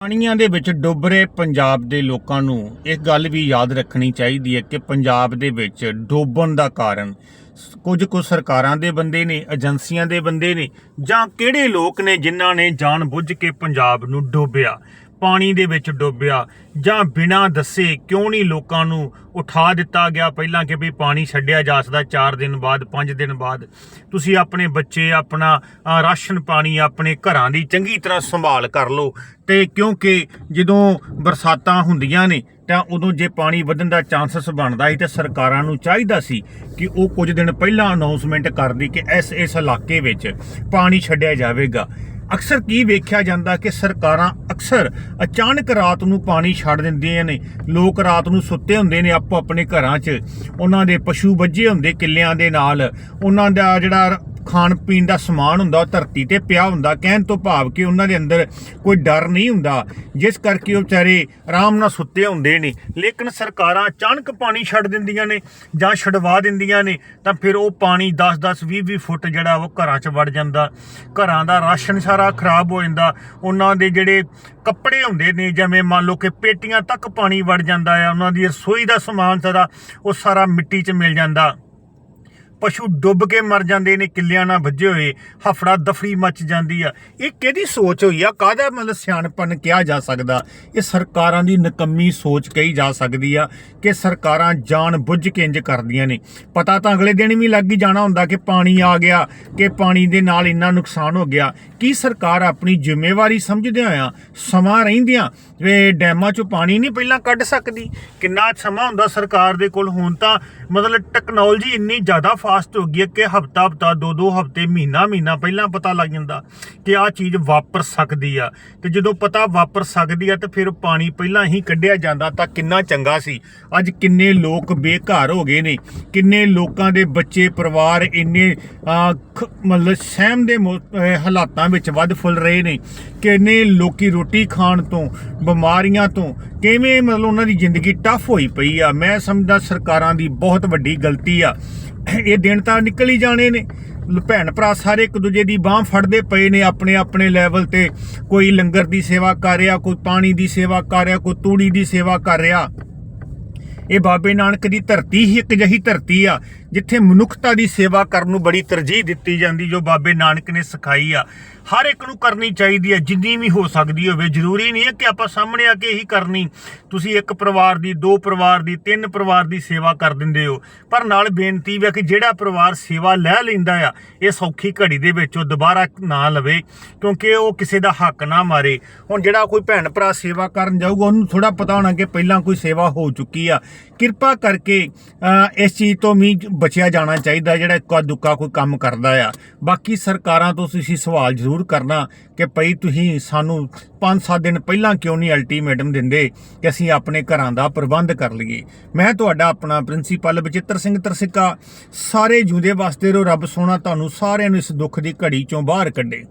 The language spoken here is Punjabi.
ਪਾਣੀਆਂ ਦੇ ਵਿੱਚ ਡੁੱਬ ਰਹੇ ਪੰਜਾਬ ਦੇ ਲੋਕਾਂ ਨੂੰ ਇਹ ਗੱਲ ਵੀ ਯਾਦ ਰੱਖਣੀ ਚਾਹੀਦੀ ਹੈ ਕਿ ਪੰਜਾਬ ਦੇ ਵਿੱਚ ਡੋਬਣ ਦਾ ਕਾਰਨ ਸ- ਕੁਝ ਕੁ ਸਰਕਾਰਾਂ ਦੇ ਬੰਦੇ ਨੇ, ਏਜੰਸੀਆਂ ਦੇ ਬੰਦੇ ਨੇ ਜਾਂ ਕਿਹੜੇ ਲੋਕ ਨੇ ਜਿਨ੍ਹਾਂ ਨੇ ਜਾਣ ਬੁੱਝ ਕੇ ਪੰਜਾਬ ਨੂੰ ਡੋਬਿਆ। ਪਾਣੀ ਦੇ ਵਿੱਚ ਡੁੱਬਿਆ ਜਾਂ ਬਿਨਾਂ ਦੱਸੇ ਕਿਉਂ ਨਹੀਂ ਲੋਕਾਂ ਨੂੰ ਉਠਾ ਦਿੱਤਾ ਗਿਆ? ਪਹਿਲਾਂ ਕਿ ਵੀ ਪਾਣੀ ਛੱਡਿਆ ਜਾ ਸਕਦਾ 4 ਦਿਨ ਬਾਅਦ 5 ਦਿਨ ਬਾਅਦ। ਤੁਸੀਂ ਆਪਣੇ ਬੱਚੇ, ਆਪਣਾ ਰਾਸ਼ਨ ਪਾਣੀ ਆਪਣੇ ਘਰਾਂ ਦੀ ਚੰਗੀ ਤਰ੍ਹਾਂ ਸੰਭਾਲ ਕਰ ਲਓ। ਤੇ ਕਿਉਂਕਿ ਜਦੋਂ ਬਰਸਾਤਾਂ ਹੁੰਦੀਆਂ ਨੇ, ਤਾਂ ਉਦੋਂ ਜੇ ਪਾਣੀ ਵਧਣ ਦਾ ਚਾਂਸਸ ਬਣਦਾ ਸੀ, ਤੇ ਸਰਕਾਰਾਂ ਨੂੰ ਚਾਹੀਦਾ ਸੀ ਕਿ ਉਹ ਕੁਝ ਦਿਨ ਪਹਿਲਾਂ ਅਨਾਉਂਸਮੈਂਟ ਕਰਦੀ ਕਿ ਇਸ ਇਸ ਇਲਾਕੇ ਵਿੱਚ ਪਾਣੀ ਛੱਡਿਆ ਜਾਵੇਗਾ। ਅਕਸਰ ਕੀ ਵੇਖਿਆ ਜਾਂਦਾ ਕਿ ਸਰਕਾਰਾਂ ਅਕਸਰ ਅਚਾਨਕ ਰਾਤ ਨੂੰ ਪਾਣੀ ਛੱਡ ਦਿੰਦੀਆਂ ਨੇ। ਲੋਕ ਰਾਤ ਨੂੰ ਸੁੱਤੇ ਹੁੰਦੇ ਨੇ ਆਪੋ ਆਪਣੇ ਘਰਾਂ 'ਚ। ਉਹਨਾਂ ਦੇ ਪਸ਼ੂ ਵੱਜੇ ਹੁੰਦੇ ਕਿੱਲਿਆਂ ਦੇ ਨਾਲ। ਉਹਨਾਂ ਦਾ ਜਿਹੜਾ ਖਾਣ ਪੀਣ ਦਾ ਸਮਾਨ ਹੁੰਦਾ, ਉਹ ਧਰਤੀ ਤੇ ਪਿਆ ਹੁੰਦਾ, ਕਹਿਣ ਤੋਂ ਭਾਵ ਕਿ ਉਹਨਾਂ ਦੇ ਅੰਦਰ ਕੋਈ ਡਰ ਨਹੀਂ ਹੁੰਦਾ। ਜਿਸ ਕਰਕੇ ਉਹ ਵਿਚਾਰੇ ਆਰਾਮ ਨਾਲ ਸੁੱਤੇ ਹੁੰਦੇ ਨੇ। ਲੇਕਿਨ ਸਰਕਾਰਾਂ ਅਚਾਨਕ ਪਾਣੀ ਛੱਡ ਦਿੰਦੀਆਂ ਨੇ ਜਾਂ ਛਡਵਾ ਦਿੰਦੀਆਂ ਨੇ, ਤਾਂ ਫਿਰ ਉਹ ਪਾਣੀ 10 10 20 20 ਫੁੱਟ ਜਿਹੜਾ ਉਹ ਘਰਾਂ 'ਚ ਵੜ ਜਾਂਦਾ। ਘਰਾਂ ਦਾ ਰਾਸ਼ਨ ਸਾਰਾ ਖਰਾਬ ਹੋ ਜਾਂਦਾ। ਉਹਨਾਂ ਦੇ ਜਿਹੜੇ ਕੱਪੜੇ ਹੁੰਦੇ ਨੇ, ਜਿਵੇਂ ਮੰਨ ਲਓ ਕਿ ਪੇਟੀਆਂ ਤੱਕ ਪਾਣੀ ਵੜ ਜਾਂਦਾ ਆ, ਉਹਨਾਂ ਦੀ ਰਸੋਈ ਦਾ ਸਮਾਨ ਸਾਰਾ, ਉਹ ਸਾਰਾ ਮਿੱਟੀ 'ਚ ਮਿਲ ਜਾਂਦਾ। ਪਸ਼ੂ ਡੁੱਬ ਕੇ ਮਰ ਜਾਂਦੇ ਨੇ, ਕਿੱਲਿਆਂ ਨਾਲ ਵੱਜੇ ਹੋਏ, ਹਫੜਾ ਦਫੜੀ ਮੱਚ ਜਾਂਦੀ ਆ। ਇਹ ਕਿਹਦੀ ਸੋਚ ਹੋਈ ਆ? ਕਾਹਦਾ ਮਤਲਬ ਸਿਆਣਪਨ ਕਿਹਾ ਜਾ ਸਕਦਾ? ਇਹ ਸਰਕਾਰਾਂ ਦੀ ਨਕੰਮੀ ਸੋਚ ਕਹੀ ਜਾ ਸਕਦੀ ਆ ਕਿ ਸਰਕਾਰਾਂ ਜਾਣ ਬੁੱਝ ਕੇ ਇੰਜ ਕਰਦੀਆਂ ਨੇ। ਪਤਾ ਤਾਂ ਅਗਲੇ ਦਿਨ ਵੀ ਲੱਗ ਹੀ ਜਾਣਾ ਹੁੰਦਾ ਕਿ ਪਾਣੀ ਆ ਗਿਆ, ਕਿ ਪਾਣੀ ਦੇ ਨਾਲ ਇੰਨਾ ਨੁਕਸਾਨ ਹੋ ਗਿਆ। ਕੀ ਸਰਕਾਰ ਆਪਣੀ ਜ਼ਿੰਮੇਵਾਰੀ ਸਮਝਦੇ ਹੋਇਆ ਸਮਾਂ ਰਹਿੰਦਿਆਂ ਵੇ ਡੈਮਾਂ 'ਚੋਂ ਪਾਣੀ ਨਹੀਂ ਪਹਿਲਾਂ ਕੱਢ ਸਕਦੀ? ਕਿੰਨਾ ਸਮਾਂ ਹੁੰਦਾ ਸਰਕਾਰ ਦੇ ਕੋਲ? ਹੁਣ ਤਾਂ ਮਤਲਬ ਟੈਕਨੋਲੋਜੀ ਇੰਨੀ ਜ਼ਿਆਦਾ ਫਾਸਟ ਹੋ ਗਈ ਹੈ ਕਿ ਹਫਤਾ ਹਫਤਾ, ਦੋ ਦੋ ਹਫ਼ਤੇ, ਮਹੀਨਾ ਮਹੀਨਾ ਪਹਿਲਾਂ ਪਤਾ ਲੱਗ ਜਾਂਦਾ ਕਿ ਆਹ ਚੀਜ਼ ਵਾਪਰ ਸਕਦੀ ਆ। ਤੇ ਜਦੋਂ ਪਤਾ ਵਾਪਰ ਸਕਦੀ ਆ ਤੇ ਫਿਰ ਪਾਣੀ ਪਹਿਲਾਂ ਹੀ ਕੱਢਿਆ ਜਾਂਦਾ ਤਾਂ ਕਿੰਨਾ ਚੰਗਾ ਸੀ। ਅੱਜ ਕਿੰਨੇ ਲੋਕ ਬੇਘਰ ਹੋ ਗਏ ਨੇ। ਕਿੰਨੇ ਲੋਕਾਂ ਦੇ ਬੱਚੇ, ਪਰਿਵਾਰ ਇੰਨੇ ਮਤਲਬ ਸਹਿਮ ਦੇ ਮੌ- ਹਾਲਾਤਾਂ ਵਿੱਚ ਵੱਧ ਫੁੱਲ ਰਹੇ ਨੇ। ਕਿੰਨੇ ਲੋਕੀ ਰੋਟੀ ਖਾਣ ਤੋਂ, ਬਿਮਾਰੀਆਂ ਤੋਂ, ਕਿਵੇਂ ਮਤਲਬ ਉਹਨਾਂ ਦੀ ਜ਼ਿੰਦਗੀ ਟਫ ਹੋਈ ਪਈ ਆ। ਮੈਂ ਸਮਝਦਾ ਸਰਕਾਰਾਂ ਦੀ ਬਹੁਤ ਵੱਡੀ ਗਲਤੀ ਆ। ਇਹ ਦਿਨ ਤਾਂ ਨਿਕਲ ਹੀ ਜਾਣੇ ਨੇ। ਭੈਣ ਭਰਾ ਸਾਰੇ ਇੱਕ ਦੂਜੇ ਦੀ ਬਾਹ ਫੜਦੇ ਪਏ ਨੇ ਆਪਣੇ ਆਪਣੇ ਲੈਵਲ ਤੇ। ਕੋਈ ਲੰਗਰ ਦੀ ਸੇਵਾ ਕਰ ਰਿਹਾ, ਕੋਈ ਪਾਣੀ ਦੀ ਸੇਵਾ ਕਰ ਰਿਹਾ, ਕੋਈ ਤੂੜੀ ਦੀ ਸੇਵਾ ਕਰ ਰਿਹਾ। ਇਹ ਬਾਬੇ ਨਾਨਕ ਦੀ ਧਰਤੀ ਹੀ ਇੱਕ ਜਹੀ ਧਰਤੀ ਆ। ਜਿੱਥੇ ਮਨੁੱਖਤਾ ਦੀ ਸੇਵਾ ਕਰਨ ਨੂੰ ਬੜੀ ਤਰਜੀਹ ਦਿੱਤੀ ਜਾਂਦੀ, ਜੋ ਬਾਬੇ ਨਾਨਕ ਨੇ ਸਿਖਾਈ ਆ। ਹਰ ਇੱਕ ਨੂੰ ਕਰਨੀ ਚਾਹੀਦੀ ਹੈ, ਜਿੰਨੀ ਵੀ ਹੋ ਸਕਦੀ ਹੋਵੇ। ਜ਼ਰੂਰੀ ਨਹੀਂ ਹੈ ਕਿ ਆਪਾਂ ਸਾਹਮਣੇ ਆ ਕੇ ਹੀ ਕਰਨੀ। ਤੁਸੀਂ ਇੱਕ ਪਰਿਵਾਰ ਦੀ, ਦੋ ਪਰਿਵਾਰ ਦੀ, ਤਿੰਨ ਪਰਿਵਾਰ ਦੀ ਸੇਵਾ ਕਰ ਦਿੰਦੇ ਹੋ। ਪਰ ਨਾਲ ਬੇਨਤੀ ਵੀ ਹੈ ਕਿ ਜਿਹੜਾ ਪਰਿਵਾਰ ਸੇਵਾ ਲੈ ਲੈਂਦਾ ਆ, ਇਹ ਸੌਖੀ ਘੜੀ ਦੇ ਵਿੱਚ ਉਹ ਦੁਬਾਰਾ ਨਾ ਲਵੇ, ਕਿਉਂਕਿ ਉਹ ਕਿਸੇ ਦਾ ਹੱਕ ਨਾ ਮਾਰੇ। ਹੁਣ ਜਿਹੜਾ ਕੋਈ ਭੈਣ ਭਰਾ ਸੇਵਾ ਕਰਨ ਜਾਊਗਾ, ਉਹਨੂੰ ਥੋੜਾ ਪਤਾ ਹੋਣਾ ਕਿ ਪਹਿਲਾਂ ਕੋਈ ਸੇਵਾ ਹੋ ਚੁੱਕੀ ਆ। ਕਿਰਪਾ ਕਰਕੇ ਇਸ ਚੀਜ਼ ਤੋਂ ਵੀ ਬਚਿਆ ਜਾਣਾ ਚਾਹੀਦਾ ਜਿਹੜਾ ਇੱਕਾ ਦੁੱਕਾ ਕੋਈ ਕੰਮ ਕਰਦਾ ਆ। ਬਾਕੀ ਸਰਕਾਰਾਂ ਤੋਂ ਤੁਸੀਂ ਸਵਾਲ ਜ਼ਰੂਰ ਕਰਨਾ ਕਿ ਭਈ ਤੁਸੀਂ ਸਾਨੂੰ 5-7 ਦਿਨ ਪਹਿਲਾਂ ਕਿਉਂ ਨਹੀਂ ਅਲਟੀਮੇਟਮ ਦਿੰਦੇ ਕਿ ਅਸੀਂ ਆਪਣੇ ਘਰਾਂ ਦਾ ਪ੍ਰਬੰਧ ਕਰ ਲਈਏ। ਮੈਂ ਤੁਹਾਡਾ ਆਪਣਾ ਪ੍ਰਿੰਸੀਪਲ ਬਚਿੱਤਰ ਸਿੰਘ ਤਰਸਿੱਕਾ, ਸਾਰੇ ਜੂਦੇ ਵਾਸਤੇ ਰੋ ਰੱਬ ਸੋਹਣਾ, ਤੁਹਾਨੂੰ ਸਾਰਿਆਂ ਨੂੰ ਇਸ ਦੁੱਖ ਦੀ ਘੜੀ ਚੋਂ ਬਾਹਰ ਕੱਢੇ।